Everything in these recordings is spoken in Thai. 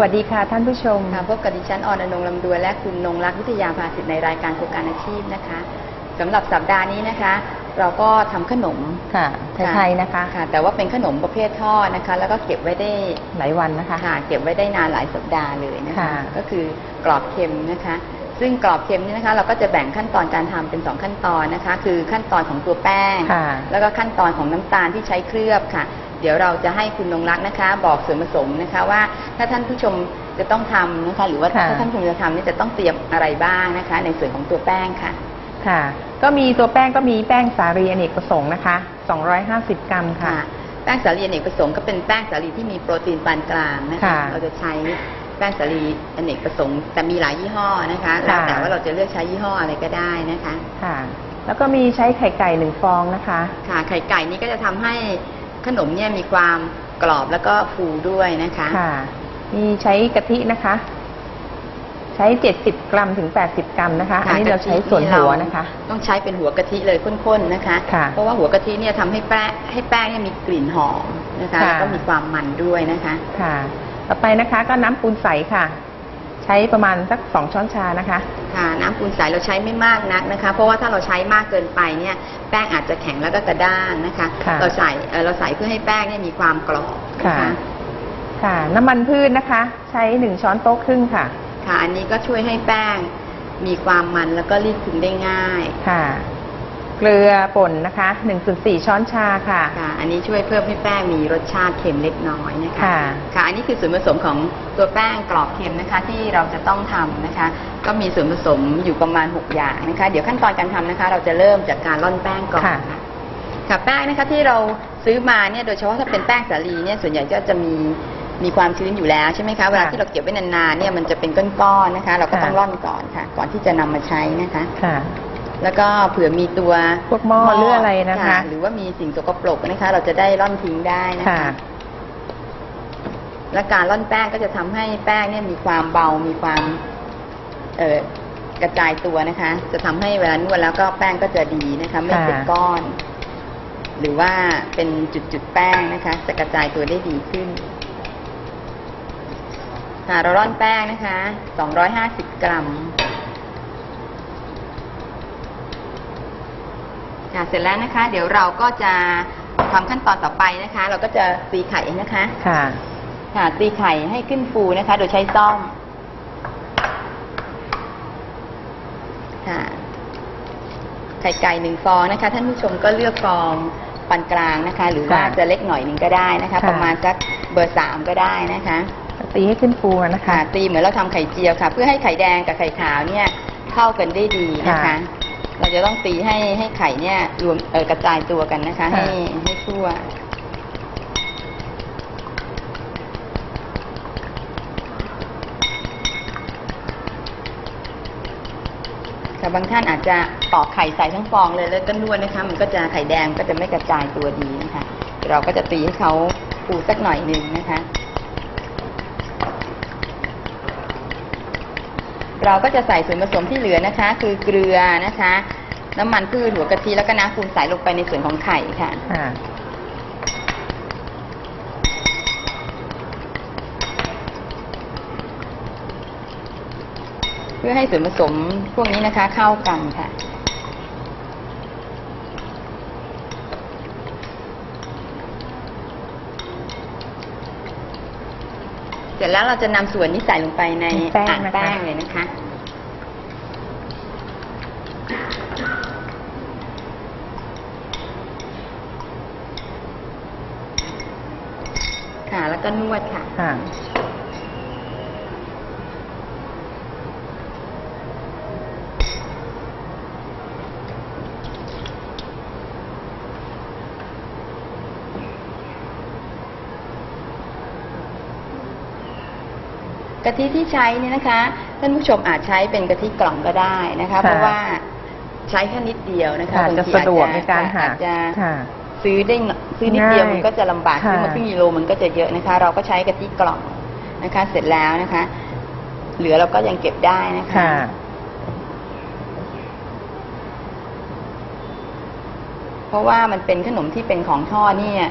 วัสดีค่ะท่านผู้ชมค่ะพบกับดิฉันออนอนงลำดวนและคุณนงรักวิทยาภาสิทธิ์ในรายการโครงการอาชีพนะคะสำหรับสัปดาห์นี้นะคะ เราก็ทำขนมค่ะไทยๆนะคะค่ะ แต่ว่าเป็นขนมประเภททอดนะคะ แล้วก็เก็บไว้ได้หลายวันนะคะค่ะเก็บไว้ได้นานหลายสัปดาห์เลยนะคะค่ะก็คือกรอบเค็มนะคะ ซึ่งกรอบเค็มนี่นะคะ เราก็จะแบ่งขั้นตอนการทำเป็นสองขั้นตอนนะคะ คือขั้นตอนของตัวแป้งค่ะแล้วก็ขั้นตอนของน้ำตาลที่ใช้เคลือบค่ะ เดี๋ยวเราจะให้คุณนงรักนะคะ บอกส่วนผสมนะคะว่าถ้าท่านผู้ชมจะต้องทำนะคะหรือว่าค่ะถ้าท่านผู้ชมจะทำนี่จะต้องเตรียมอะไรบ้างนะคะ ในส่วนของตัวแป้งค่ะ ค่ะ ก็มีตัวแป้งก็มีแป้งสาลีอเนกประสงค์นะคะ 250 กรัมค่ะ ค่ะแป้งสาลีอเนกประสงค์ก็เป็นแป้งสาลีที่มีโปรตีนปานกลางนะคะค่ะเราจะใช้แป้งสาลีอเนกประสงค์แต่มีหลายยี่ห้อนะคะแล้วค่ะแต่ว่าเราจะเลือกใช้ยี่ห้ออะไรก็ได้นะคะ ค่ะ แล้วก็มีใช้ไข่ไก่หนึ่งฟองนะคะ ค่ะไข่ไก่นี่ก็จะทำให้ ขนมเนี่ยมีความกรอบแล้วก็ฟูด้วยนะคะค่ะมีใช้กะทินะคะ ใช้70กรัมถึง80กรัมนะคะ อันนี้เราใช้ส่วนหัวนะคะ ต้องใช้เป็นหัวกะทิเลยข้นๆนะคะค่ะเพราะว่าหัวกะทิเนี่ยทำให้แป้งให้แป้งเนี่ยมีกลิ่นหอมนะคะค่ะแล้วก็มีความมันด้วยนะคะ ค่ะ ต่อไปนะคะก็น้ำปูนใสค่ะใช้ประมาณสักสองช้อนชานะคะ ค่ะน้ำปูนใสเราใช้ไม่มากนักนะคะ เพราะว่าถ้าเราใช้มากเกินไปเนี่ยแป้งอาจจะแข็งแล้วก็กระด้างนะคะ ค่ะ เราใส่เอ่อเราใส่เพื่อให้แป้งเนี่ยมีความกรอบนะค่ะคะค่ะ น้ำมันพืชนะคะ ใช้หนึ่งช้อนโต๊ะครึ่งค่ะ ค่ะ อันนี้ก็ช่วยให้แป้งมีความมันแล้วก็รีดคลึงได้ง่าย ค่ะ เกลือป่นนะคะ 1.4 ช้อนชาค่ะ ค่ะอันนี้ช่วยเพิ่มให้แป้งมีรสชาติเค็มเล็กน้อยนะคะ ค่ะ ค่ะ อันนี้คือส่วนผสมของตัวแป้งกรอบเค็มนะคะ ที่เราจะต้องทำนะคะ ก็มีส่วนผสมอยู่ประมาณ 6 อย่างนะคะ เดี๋ยวขั้นตอนการทำนะคะ เราจะเริ่มจากการร่อนแป้งก่อนค่ะ ค่ะค่ะแป้งนะคะที่เราซื้อมาเนี่ยโดยเฉพาะถ้าเป็นแป้งสาลีเนี่ยส่วนใหญ่ก็จะมีมีความชื้นอยู่แล้วใช่ไหมคะเวลาที่เราเก็บไว้นานๆเนี่ยมันจะเป็นก้อนๆนะคะ เราก็ต้องร่อนก่อนค่ะ ก่อนที่จะนำมาใช้นะคะ ค่ะ แล้วก็เผื่อมีตัวพวกหม้อหรืออะไรนะคะ หรือว่ามีสิ่งสกปรกนะคะ เราจะได้ร่อนทิ้งได้นะค่ะคะและการร่อนแป้งก็จะทำให้แป้งเนี่ยมีความเบา มีความ เอ่อกระจายตัวนะคะ จะทำให้เวลานวดแล้วก็แป้งก็จะดีนะคะ ไม่เป็นค่ะก้อน หรือว่าเป็นจุดๆแป้งนะคะ จะกระจายตัวได้ดีขึ้นค่ะเราร่อนแป้งนะคะ 250 กรัม ค่ะเสร็จแล้วนะคะ เดี๋ยวเราก็จะทำขั้นตอนต่อไปนะคะ เราก็จะตีไข่นะคะ ค่ะ ค่ะ ตีไข่ให้ขึ้นฟูนะคะ โดยใช้ซ่อมค่ะไข่ไก่หนึ่งฟองนะคะ ท่านผู้ชมก็เลือกฟองปานกลางนะคะ หรือว่าค่ะจะเล็กหน่อยหนึ่งก็ได้นะคะ ค่ะ ประมาณสักเบอร์สามก็ได้นะคะ ตีให้ขึ้นฟูนะค่ะคะตีเหมือนเราทำไข่เจียวค่ะ เพื่อให้ไข่แดงกับไข่ขาวเนี่ยเข้ากันได้ดีนะคะค่ะ เราจะต้องตีให้ให้ไข่เนี่ยรวมเออกระจายตัวกันนะคะค่ะให้ให้ทั่วแต่บางท่านอาจจะตอกไข่ใส่ทั้งฟองเลยแล้วก็นวดนะคะ มันก็จะไข่แดงก็จะไม่กระจายตัวดีนะคะเดี๋ยวเราก็จะตีให้เขาฟูสักหน่อยหนึ่งนะคะ เราก็จะใส่ส่วนผสมที่เหลือนะคะ คือเกลือนะคะ น้ำมันพืชหัวกะทิแล้วก็น้ำปูนใสลงไปในส่วนของไข่ค่ะค่ะเพื่อให้ส่วนผสมพวกนี้นะคะเข้ากันค่ะ เสร็จแล้วเราจะนำส่วนนี้ใส่ลงไปในแป้งอ่างนะคะ แป้งเลยนะคะ ค่ะ แล้วก็นวดค่ะ ค่ะะทิที่ใช้เนี่ยนะคะท่านผู้ชมอาจใช้เป็นกะทิกล่องก็ได้นะคะค่ะเพราะว่าใช้แค่นิดเดียวนะคะค่ะบางจะทีสะดวกอจในการหาอาจจะค่ะซื้อได้หน่อยซื้อนิดเดียวง่ายมันก็จะลำบากค่ะซื้อมาครึ่งกิโลมันก็จะเยอะนะคะ เราก็ใช้กะทิกล่องนะคะ เสร็จแล้วนะคะ เหลือเราก็ยังเก็บได้นะคะค่ะเพราะว่ามันเป็นขนมที่เป็นของทอดเนี่ย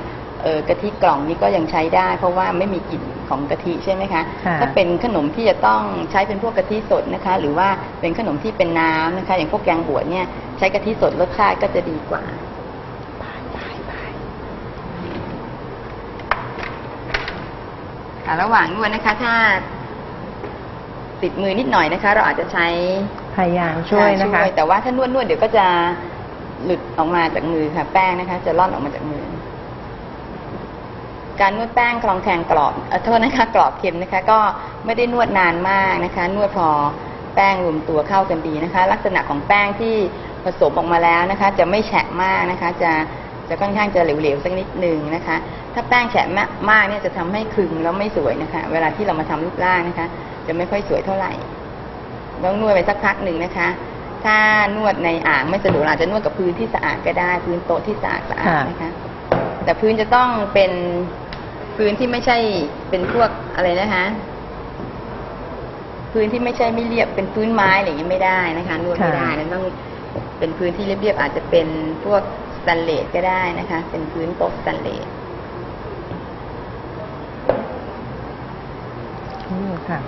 เออกะทิกล่องนี้ก็ยังใช้ได้ เพราะว่าไม่มีกลิ่น ของกะทิใช่ไหมคะ ค่ะถ้าเป็นขนมที่จะต้องใช้เป็นพวกกะทิสดนะคะ หรือว่าเป็นขนมที่เป็นน้ำนะคะ อย่างพวกแกงบวชเนี่ยใช้กะทิสดรสชาติก็จะดีกว่า ค่ะระหว่างนวดนะคะ ถ้า ติดมือนิดหน่อยนะคะ เราอาจจะใช้พยายามช่วยนะคะ แต่ว่าถ้านวดนวดๆเดี๋ยวก็จะหลุดออกมาจากมือค่ะ แป้งนะคะ จะล่อนออกมาจากมือ การนวดแป้งคลองแคงกรอบเอ่อโทษนะคะกรอบเค็มนะคะ ก็ไม่ได้นวดนานมากนะคะ นวดพอแป้งรวมตัวเข้ากันดีนะคะ ลักษณะของแป้งที่ผสมออกมาแล้วนะคะ จะไม่แฉะมากนะคะ จะจะค่อนข้างจะเหลวๆสักนิดหนึ่งนะคะ ถ้าแป้งแฉะมากเนี่ยจะทำให้คลึงแล้วไม่สวยนะคะ เวลาที่เรามาทำรูปร่างนะคะ จะไม่ค่อยสวยเท่าไหร่ต้องนวดไปสักพักหนึ่งนะคะ ถ้านวดในอ่างไม่สะดวกอาจจะนวดกับพื้นที่สะอาดก็ได้ พื้นโต๊ะที่สะอาดสะอาดนะคะ แต่พื้นจะต้องเป็น พื้นที่ไม่ใช่เป็นพวกอะไรนะคะพื้นที่ไม่ใช่ไม่เรียบเป็นพื้นไม้อะไรอย่างนี้ไม่ได้นะคะนวดไม่ได้นั้นต้องเป็นพื้นที่เรียบๆอาจจะเป็นพวกสแตนเลสก็ได้นะคะ เป็นพื้นโต๊ะสแตนเลสอืมค่ะ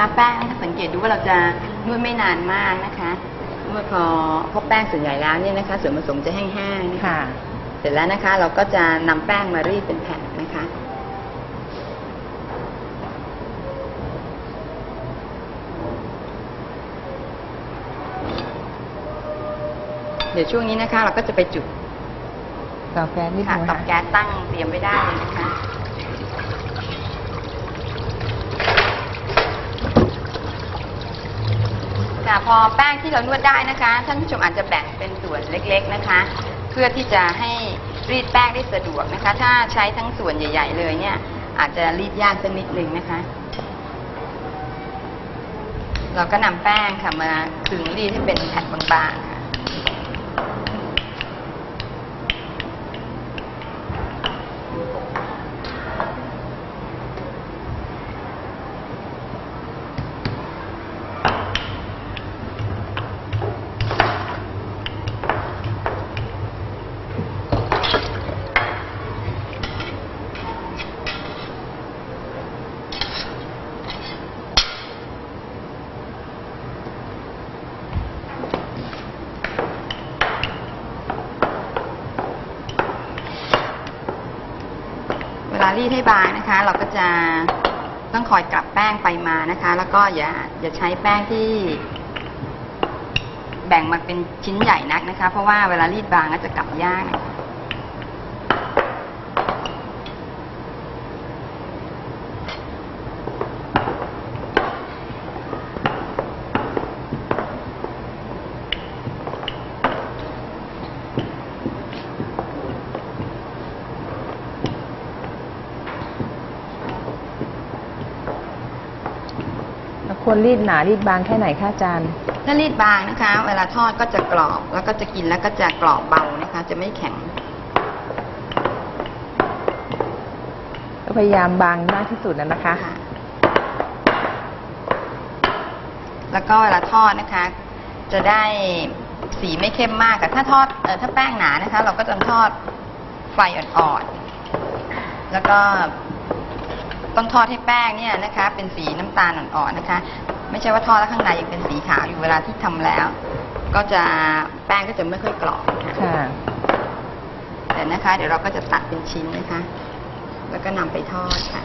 นะคะแป้งถ้าสังเกตดูว่าเราจะนวดไม่นานมากนะคะนวดพอเพราะแป้งส่วนใหญ่แล้วเนี่ยนะคะ ส่วนผสมจะแห้งๆนะคะค่ะ เสร็จแล้วนะคะ เราก็จะนำแป้งมารีดเป็นแผ่นนะคะเดี๋ยวช่วงนี้นะคะ เราก็จะไปจุดเตาแก๊สนิดค่ะนึงตัค่ะบแก๊สตั้งเตรียมไว้ได้เลยนะคะ ค่ะพอแป้งที่เรานวดได้นะคะท่านผู้ชมอาจจะแบ่งเป็นส่วนเล็ก ๆนะคะ เพื่อที่จะให้รีดแป้งได้สะดวกนะคะ ถ้าใช้ทั้งส่วนใหญ่ ๆ เลยเนี่ย อาจจะรีดยากสักนิดนึงนะคะ เราก็นำแป้งค่ะมาขึงรีดให้เป็นแผ่นบางๆ รีดให้บางนะคะ เราก็จะต้องคอยกลับแป้งไปมานะคะ แล้วก็อย่าอย่าใช้แป้งที่ แบ่งมาเป็นชิ้นใหญ่นักนะคะ เพราะว่าเวลารีดบางก็จะกลับยากนะคะ ควรรีดหนารีดบางแค่ไหนคะอาจารย์ ถ้ารีดบางนะคะ เวลาทอดก็จะกรอบแล้วก็จะกินแล้วก็จะกรอบเบานะคะ จะไม่แข็ง ก็พยายามบางมากที่สุดนะนะคะค่ะแล้วก็เวลาทอดนะคะ จะได้สีไม่เข้มมากค่ะถ้าทอดเออถ้าแป้งหนานะคะ เราก็จะทอดไฟอ่อนๆแล้วก็ ต้องทอดให้แป้งเนี่ยนะคะ เป็นสีน้ำตาลอ่อนๆนะคะ ไม่ใช่ว่าทอดแล้วข้างในยังเป็นสีขาวอยู่เวลาที่ทำแล้ว ก็จะแป้งก็จะไม่ค่อยกรอบค่ะค่ะแต่นะคะ เดี๋ยวเราก็จะตัดเป็นชิ้นนะคะ แล้วก็นำไปทอดค่ะ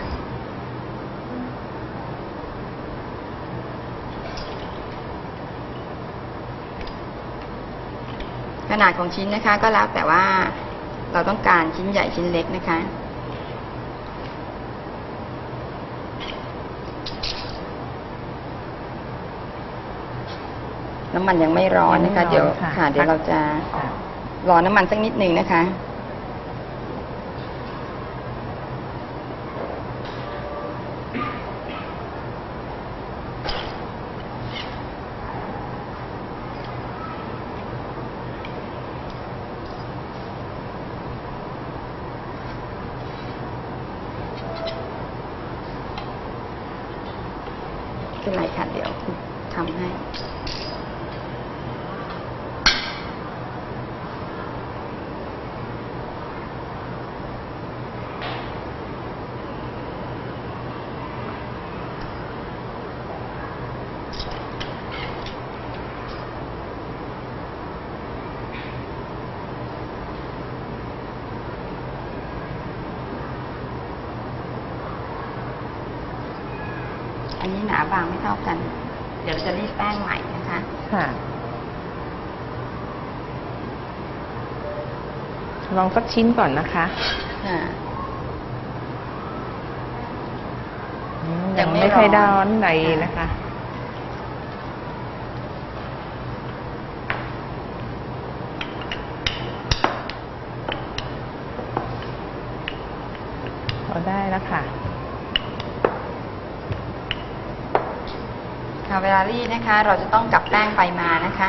ขนาดของชิ้นนะคะ ก็แล้วแต่ว่าเราต้องการชิ้นใหญ่ชิ้นเล็กนะคะ น้ำมันยังไม่ร้อนนะคะยังไม่ร้อนเดี๋ยวค่ะค่ะเดี๋ยวเราจะค่ะรอน้ำมันสักนิดหนึ่งนะคะ เป็นไรค่ะ เดี๋ยวทำให้ อันนี้หนาบางไม่เท่ากัน เดี๋ยวเราจะรีดแป้งใหม่นะคะ ค่ะ ลองสักชิ้นก่อนนะคะค่ะอืมยัยังงไม่ไม่ค่อยร้ร้ออนนในนะคะ พอได้แล้วค่ะ ค่ะเวลารีดนะคะ เราจะต้องกลับแป้งไปมานะคะ